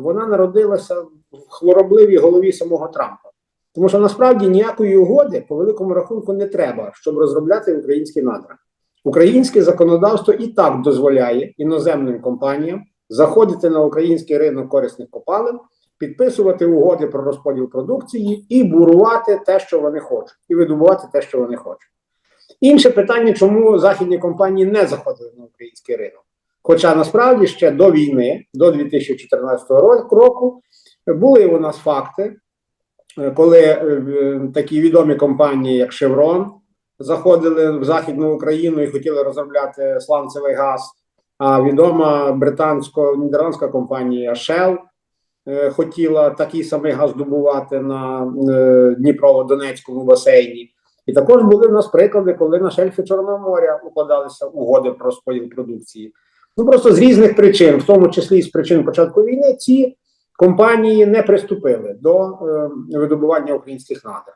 вона народилася в хворобливій голові самого Трампа. Тому що насправді ніякої угоди по великому рахунку не треба, щоб розробляти українські надра. Українське законодавство і так дозволяє іноземним компаніям заходити на український ринок корисних копалин, підписувати угоди про розподіл продукції і бурувати те, що вони хочуть, і видобувати те, що вони хочуть. Інше питання, чому західні компанії не заходили на український ринок. Хоча насправді ще до війни, до 2014 року, були у нас факти, е, коли е, такі відомі компанії, як Chevron, заходили в Західну Україну і хотіли розробляти сланцевий газ. А відома британсько-нідерландська компанія Shell е, хотіла такий самий газ добувати на Дніпро-Донецькому басейні. І також були в нас приклади, коли на шельфі Чорного моря укладалися угоди про розподіл продукції. Ну просто з різних причин, в тому числі і з причин початку війни, ці компанії не приступили до е, видобування українських надр.